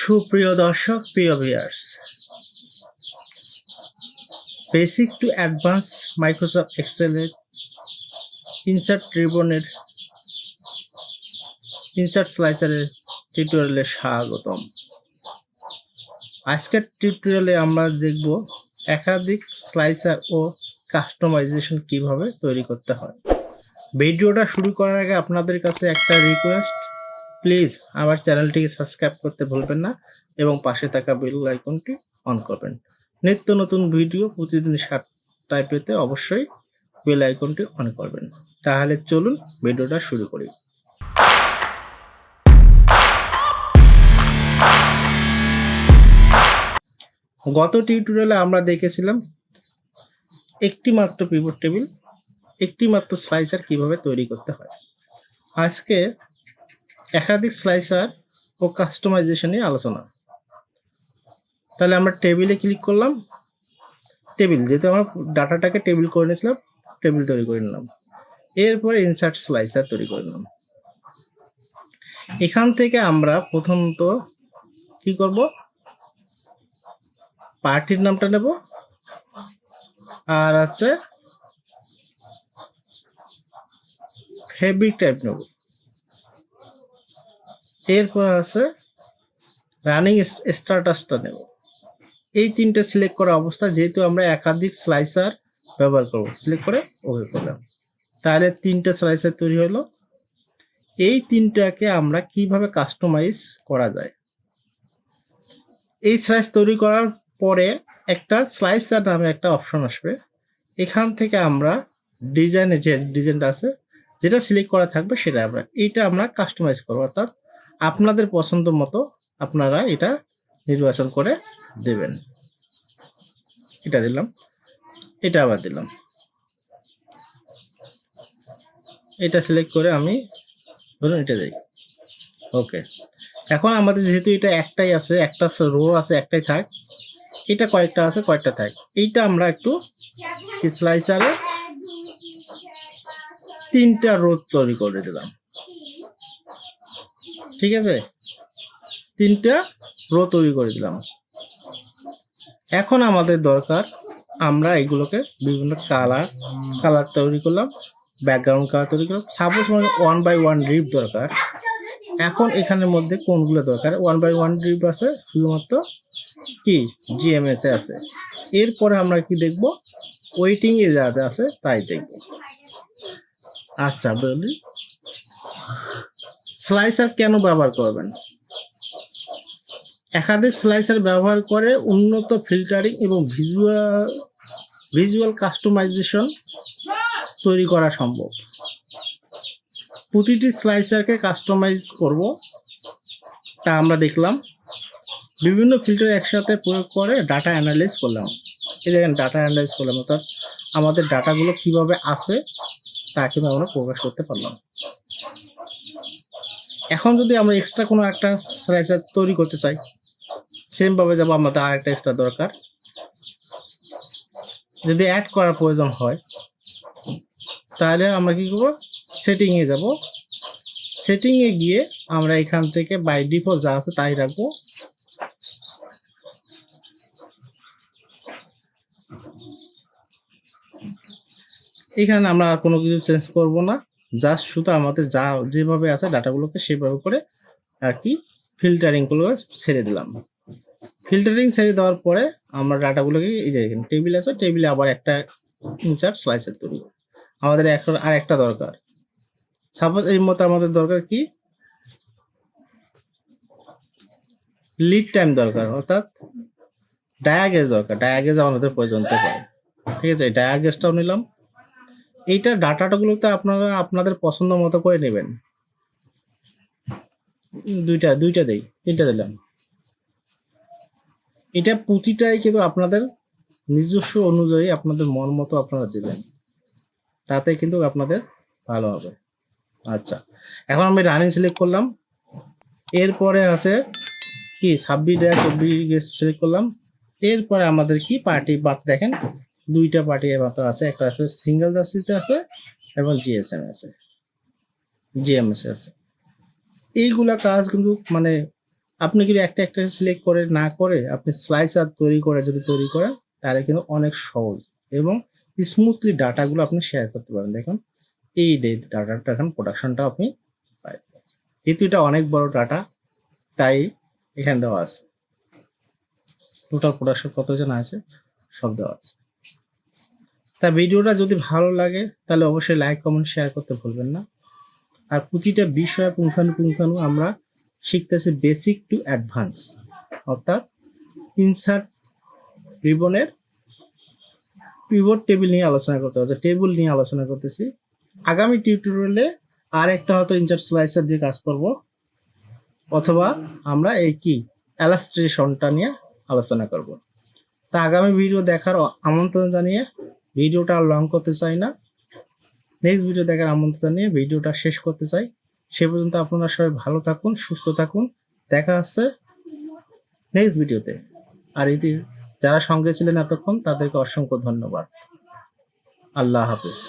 সুপ্রিয় দর্শক, প্রিয় viewers basic to advance Microsoft এক্সেলের insert রিবনের ইনসার্ট স্লাইসারের টিউটোরিয়ালে স্বাগতম। আজকের টিউটোরিয়ালে আমরা দেখব একাধিক স্লাইসার ও কাস্টমাইজেশন কীভাবে তৈরি করতে হয়। ভিডিওটা শুরু করার আগে আপনাদের কাছে একটা রিকোয়েস্ট প্লিজ আমার চ্যানেলটিকে সাবস্ক্রাইব করতে ভুলবেন না এবং পাশে থাকা বেল আইকনটি অন করবেন। নিত্য নতুন ভিডিও প্রতিদিন সাতটায় পেতে অবশ্যই বেল আইকনটি অন করবেন। তাহলে চলুন ভিডিওটা শুরু করি। গত টিউটোরিয়ালে আমরা দেখেছিলাম একটি মাত্র পিভট টেবিল, একটি মাত্র স্লাইসার কীভাবে তৈরি করতে হয়। আজকে একাধিক স্লাইসার ও কাস্টমাইজেশন নিয়ে আলোচনা। তাহলে আমরা টেবিলে ক্লিক করলাম। টেবিল যেহেতু আমরা ডাটাটাকে টেবিল করে নিয়েছিলাম টেবিল তৈরি করে নিলাম। এরপরে ইনসার্ট স্লাইসার তৈরি করে নিলাম। এখান থেকে আমরা প্রথমত কি করব? পার্টির নামটা নেব। আর আছে ফেব্রিক টাইপ নেব। এরপর আছে রানিং স্টার্টাসটা নেব। এই তিনটে সিলেক্ট করা অবস্থা যেহেতু আমরা একাধিক স্লাইসার ব্যবহার করব সিলেক্ট করে ওকে করলাম। তাহলে তিনটে স্লাইসার তৈরি হলো। এই তিনটাকে আমরা কীভাবে কাস্টমাইজ করা যায়? এই স্লাইস তৈরি করার পরে একটা স্লাইসার নামে একটা অপশন আসবে। এখান থেকে আমরা ডিজাইনে যে ডিজাইনটা আছে, যেটা সিলেক্ট করা থাকবে সেটা আমরা, এইটা আমরা কাস্টমাইজ করব। অর্থাৎ আপনাদের পছন্দ মতো আপনারা এটা নির্বাচন করে দেবেন। এটা দিলাম, এটা আবার দিলাম। এটা সিলেক্ট করে আমি ধরুন এটা দিই। ওকে এখন আমাদের যেহেতু এটা একটাই আছে, একটা রো আছে, একটাই থাক। এটা কয়েকটা আছে, কয়েকটা থাক। এইটা আমরা একটু স্লাইসারে তিনটা রো তৈরি করে দিলাম। ঠিক আছে? তিনটা রো তৈরি করে দিলাম। এখন আমাদের দরকার, আমরা এগুলোকে বিভিন্ন কালার কালার তৈরি করলাম ব্যাকগ্রাউন্ড কালার তৈরি করলাম। সাপোজ মানে ওয়ান বাই ওয়ান রিপ দরকার। এখন এখানের মধ্যে কোনগুলো দরকার? ওয়ান বাই ওয়ান রিপ আছে, শুধুমাত্র কি? জিএমএস আছে। এরপরে আমরা কি দেখব? ওয়েটিং এ যাতে আছে, তাই দেখব। আচ্ছা বলি। স্লাইসার কেন ব্যবহার করবেন? একাধিক স্লাইসার ব্যবহার করে উন্নত ফিল্টারিং এবং ভিজুয়াল ভিজুয়াল কাস্টমাইজেশন তৈরি করা সম্ভব। প্রতিটি স্লাইসারকে কাস্টমাইজ করব। তা আমরা দেখলাম। বিভিন্ন ফিল্টার একসাথে প্রয়োগ করে ডাটা অ্যানালাইজ করলাম। এই দেখেন ডাটা অ্যানালাইজ করলাম, অর্থাৎ আমাদের ডাটাগুলো কীভাবে আসে তা কিন্তু আমরা প্রকাশ করতে পারলাম। এখন যদি আমরা এক্সট্রা কোনো একটা স্লাইসার তৈরি করতে চাই সেমভাবে যাব আমাদের আর একটা এক্সট্রা দরকার। যদি অ্যাড করার প্রয়োজন হয়, তাহলে আমরা কি করব? সেটিংয়ে যাব। সেটিংয়ে গিয়ে আমরা এখান থেকে বাই ডিফল্ট যা আছে তাই রাখব। এখানে আমরা কোনো কিছু চেঞ্জ করব না। জাস্ট শুধু আমাদের যা যেভাবে আছে ডাটাগুলোকে সেভাবে করে আর কি ফিল্টারিংগুলো ছেড়ে দিলাম। ফিল্টারিং ছেড়ে দেওয়ার পরে আমরা ডাটাগুলোকে এই যে টেবিল আছে টেবিলে আবার একটা ইনচার্ট স্লাইসের তৈরি আমাদের এখন আর একটা দরকার। সাপোজ এই মতো আমাদের দরকার কি? লিড টাইম দরকার, অর্থাৎ ডায়াগেজ দরকার। ডায়াগেজ আমাদের প্রয়োজন হতে পারে ঠিক আছে ডায়াগেজটাও নিলাম। এইটা ডাটাটাগুলোতে আপনারা আপনাদের পছন্দ মতো করে নেবেন। দুইটা দুইটা দেই, তিনটা দিলাম। এটা প্রতিটাই কিন্তু আপনাদের নিজস্ব অনুযায়ী আপনাদের মন মতো আপনারা দেবেন। তাতে কিন্তু আপনাদের ভালো হবে। আচ্ছা এখন আমি রানিং সিলেক্ট করলাম। এরপরে আছে কি? ছাব্বিশ ডেয়া চব্বিশ সিলেক্ট করলাম। এরপরে আমাদের কি? পার্টি বাদ দেখেন। দুইটা পার্টি মাত্র আছে। একটা আছে সিঙ্গেল জার্সিতে আছে এবং জিএসএম আছে। জিএমএস আছে। এইগুলা কাজ কিন্তু মানে আপনি যদি একটা একটা সিলেক্ট করে না করে আপনি স্লাইসার তৈরি করে যদি তৈরি করেন, তাহলে কিন্তু অনেক সহজ এবং স্মুথলি ডাটাগুলো আপনি শেয়ার করতে পারেন। দেখুন, এই ডাটাটা এখন প্রোডাকশনটা আপনি যেহেতু এটা অনেক বড় ডাটা তাই এখানে দেওয়া আছে। টোটাল প্রোডাকশন কতজন আছে? সব দেওয়া আছে। তা ভিডিওটা যদি ভালো লাগে, তাহলে অবশ্যই লাইক কমেন্ট শেয়ার করতে ভুলবেন না। আর প্রতিটা বিষয় পুঙ্খানুপুঙ্খানু আমরা শিখতেছি বেসিক টু অ্যাডভান্স অর্থাৎ ইনসার্ট রিবনের পিভট টেবিল নিয়ে আলোচনা করতে হচ্ছে টেবিল নিয়ে আলোচনা করতেছি। আগামী টিউটোরিয়ালে আর একটা হয়তো ইনসার্ট স্লাইসার দিয়ে কাজ করব, অথবা আমরা এই কি অ্যালাস্ট্রেশনটা নিয়ে আলোচনা করব। তা আগামী ভিডিও দেখার আমন্ত্রণ জানিয়ে ভিডিওটা আর লং করতে চাই না। নেক্সট ভিডিও দেখার আমন্ত্রণ নিয়ে ভিডিওটা শেষ করতে চাই। সে পর্যন্ত আপনারা সবাই ভালো থাকুন, সুস্থ থাকুন। দেখা আছে নেক্সট ভিডিওতে আর ইতি যারা সঙ্গে ছিলেন এতক্ষণ, তাদেরকে অসংখ্য ধন্যবাদ। আল্লাহ হাফিজ।